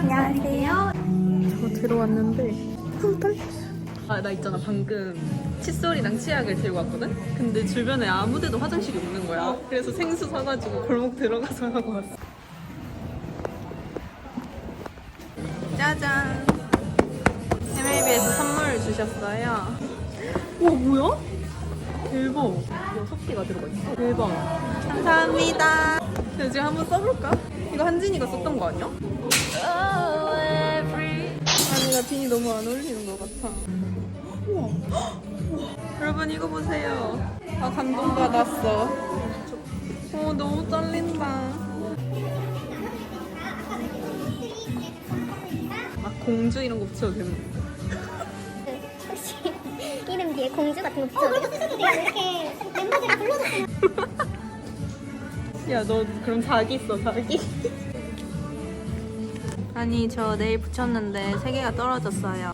안녕하세요. 저 들어왔는데 아, 나 있잖아. 방금 칫솔이랑 치약을 들고 왔거든? 근데 주변에 아무 데도 화장실이 없는 거야. 그래서 생수 사가지고 골목 들어가서 하고 왔어. 짜잔 주셨어요 와 뭐야? 대박 여섯 개가 들어가 있어 대박 감사합니다 그럼 지금 한번 써볼까? 이거 한진이가 썼던 거 아니야? 아니가 빈이 너무 안 어울리는 것 같아. 우와. 우와. 여러분 이거 보세요. 아 감동받았어. 어 너무 떨린다. 막 공주 이런 거 붙여도 되는 이름 뒤에 공주 같은 거 붙여도 어, 그렇게 돼요. 이렇게 멤버들이 불러줬어요. 야 너 그럼 자기 써 자기. 아니 저 내일 붙였는데 세 개가 떨어졌어요.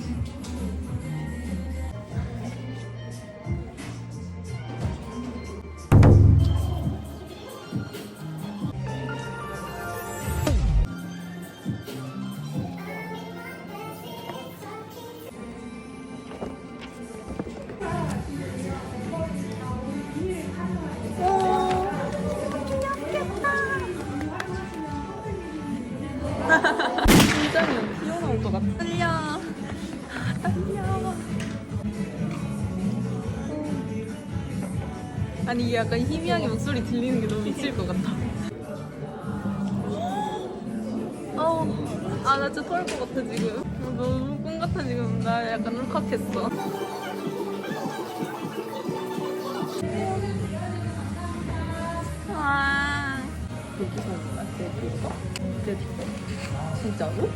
아니 이게 약간 희미하게 목소리 들리는 게 너무 미칠 것 같아. 어우, 아, 나 진짜 토할 것 같아, 지금. 어, 너무 꿈 같아, 지금. 나 약간 울컥했어. 와. 여기서 들어가? 내 진짜로?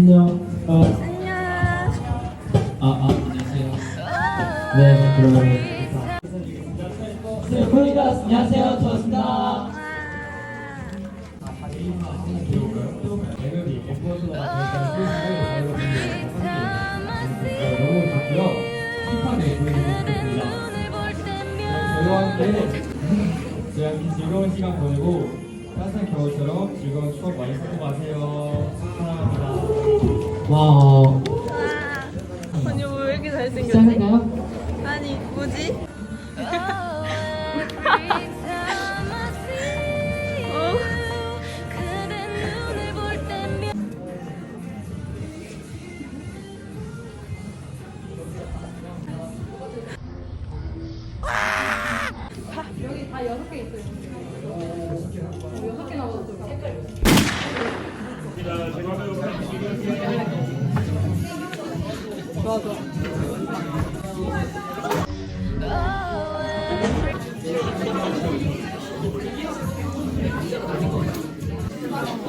안녕. 어, 안녕. 아, 아, 안녕하세요. 네, 그러면. 네, 코리가 안녕하세요. 함께 저희 함께 즐거운 시간 보내고 따뜻한 겨울처럼 즐거운 추억 많이 쌓고 가세요. 哇哦！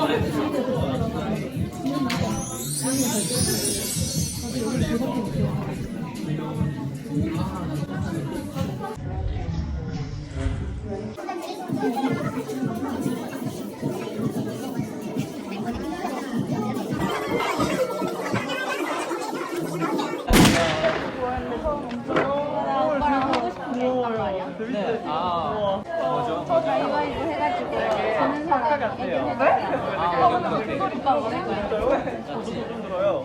거를 사람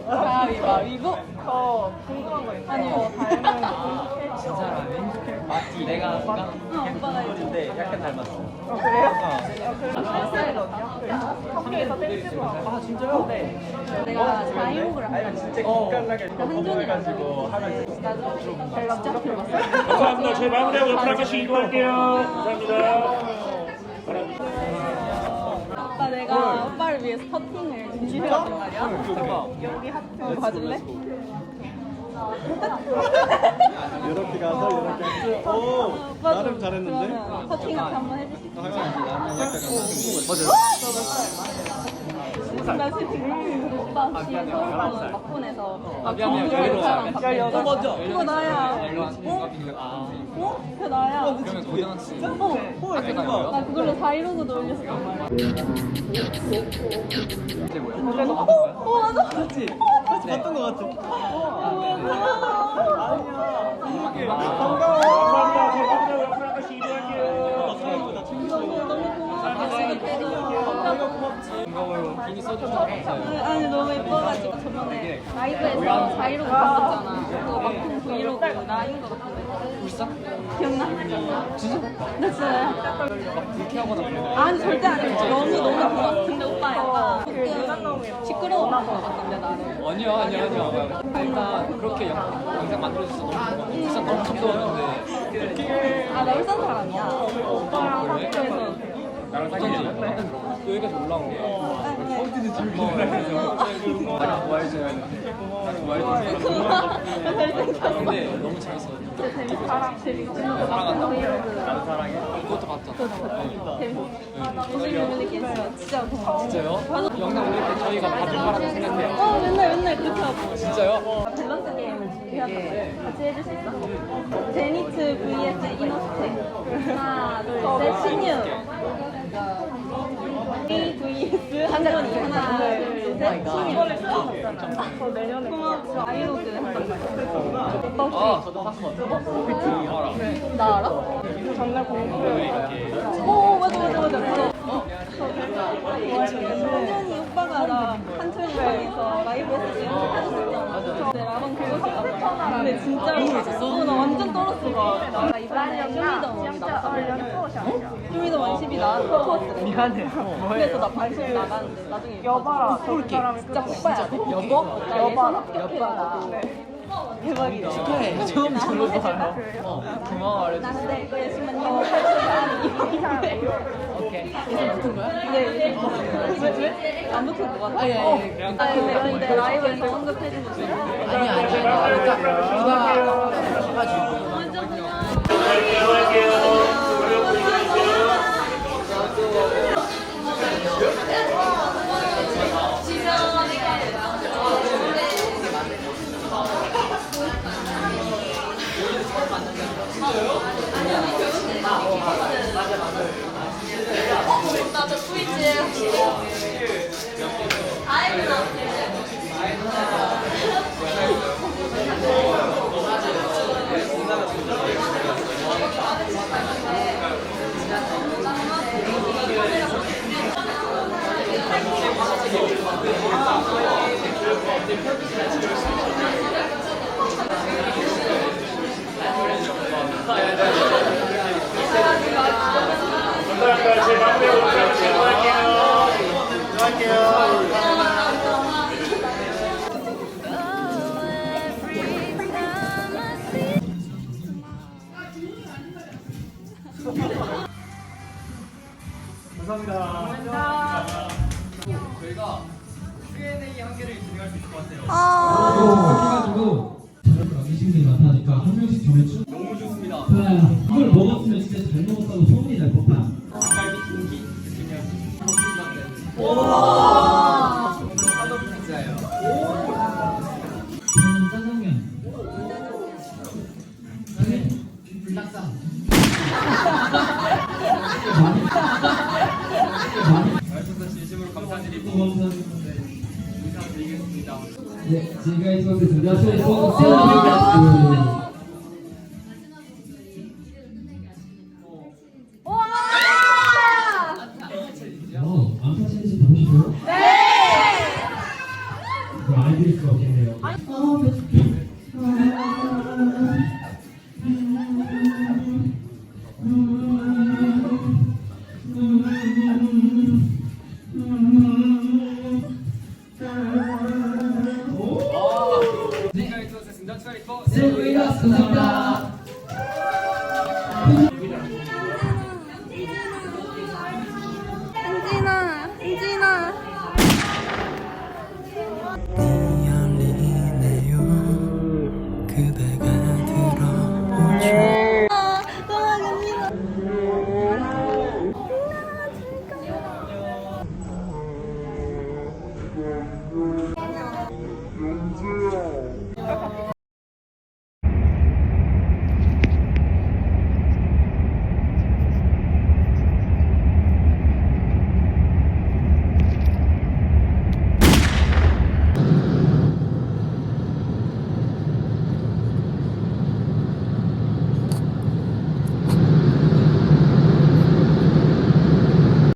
가위바위보. 저 궁금한 거 있어요. 아니요, 닮은 진 사람이? 맞지, 내가 오빠가 근데 약간 닮았어. 어, 그래요? 학교에서 하고. 아, 진짜요? 네. 내가 4인국을 한다고. 진짜 기깔나게 한준이라고 하면 진짜 들어봤어요? 감사합니다. 저희 마무리하고 프라켓 이동할게요. 감사합니다. 오빠 내가 오빠를 위해서 커팅을 준비해왔단 말이야. 여기 하트 봐줄래? 이렇게 가서 이렇게 했어. 오, 오빠 나름 좀 잘했는데? 그러면 커팅 한번 있어? 맞아요. 나 지금 오빠 혹시 미안해, 서울 열아홉 살. 막군에서 아 미안해 정부. 봤는데. 어 맞아. 그거 나야. 어? 아. 어? 그거 나야. 그러면. 어. 아, 내가 이거요? 나 그걸로 415도 올렸었단 말이야. 이게 뭐야? 어제도 봤던 거야? 어, 맞아. 같이 같이 봤던 거 같아. 아니야. 반가워. 감사합니다. 제 마지막 옆으로 한 번씩 이동할게요. 반가워요. 비니 써주셔서 감사해요. 아니 너무 예뻐가지고 저번에 라이브에서 415 봤었잖아. 그거 막통 브이로그 나인 거 같은데. 불쌍? 기억나? 진짜? 나 진짜 막 불쾌하거나 거 아니 절대 안 해. 너무 너무 고맙. 근데 오빠 약간 조금 시끄러운 것 같던데 나는. 아니야 아니야 아니야 일단 그렇게 영, 영상 만들어줘서 너무 고마워 일단 너무 감동하는데 아나 울산 사람이야. 오빠랑 그래? 학교에서. 나랑 사귀었지? 또 여기까지 올라온 게 펀드는 지금 많이 좋아해줘야 돼돼 근데 너무 잘했어 사랑 재밌어. 사랑한다. 나도 사랑해 그것도 봤잖아 재밌어. 진짜 고마워. 진짜요? 영상 올릴 때 저희가 봐줄 거라고 생각해요 어 맨날 맨날 그렇게 하고. 진짜요? 밸런스 게임을 준비해왔거든. 같이 해줄 수 있어? 제니트 vs 이노스테. 하나, 둘, 셋, 신유. A vs 한전이. 하나, 둘, 셋, 신유. 저 내년에. 고마워. 아이로그 했단 말이야. 오빠 혹시 아 저도 봤어 알아 나 알아? 전날 공부. 이렇게 오 맞아 맞아 맞아. 저 성현이 오빠가 나 한철에서 라이브 했을 때 연습했었잖아. 근데 나랑 그거 샀었잖아. 근데 진짜로 어, 나 완전 떨었어. 나. 나 이번에 쇼미더머니 나갔거든. 12 나왔어. 미안해 그래서 나 방송 나가는데 나중에 여봐라. 볼게 진짜 뽑아야 돼. 여보? 나 예선 합격해가지고. 대박이다. 축하해 처음 들어봐요 어 고마워 알려줘서 나는 이거 열심히 하는 탈출이 오케이 예선 붙은 거야? 네. 왜? 왜? 안 붙은 것 같아. 아니, 아니, 그냥 아니, 근데, 근데 라이브에서 언급해준 거 진짜. 아니 아니 아니 그러니까 누가 가가지고 이동할게요. 어려운 감사합니다. 제. 이동할게요. 감사합니다. 저희가 Q&A 한 개를 진행할 수 있을 것 같아요 해가지고 의심이 많다니까 한 명씩 정해줘. 네, 지금까지 수고하셨습니다. 수고, 수고하셨습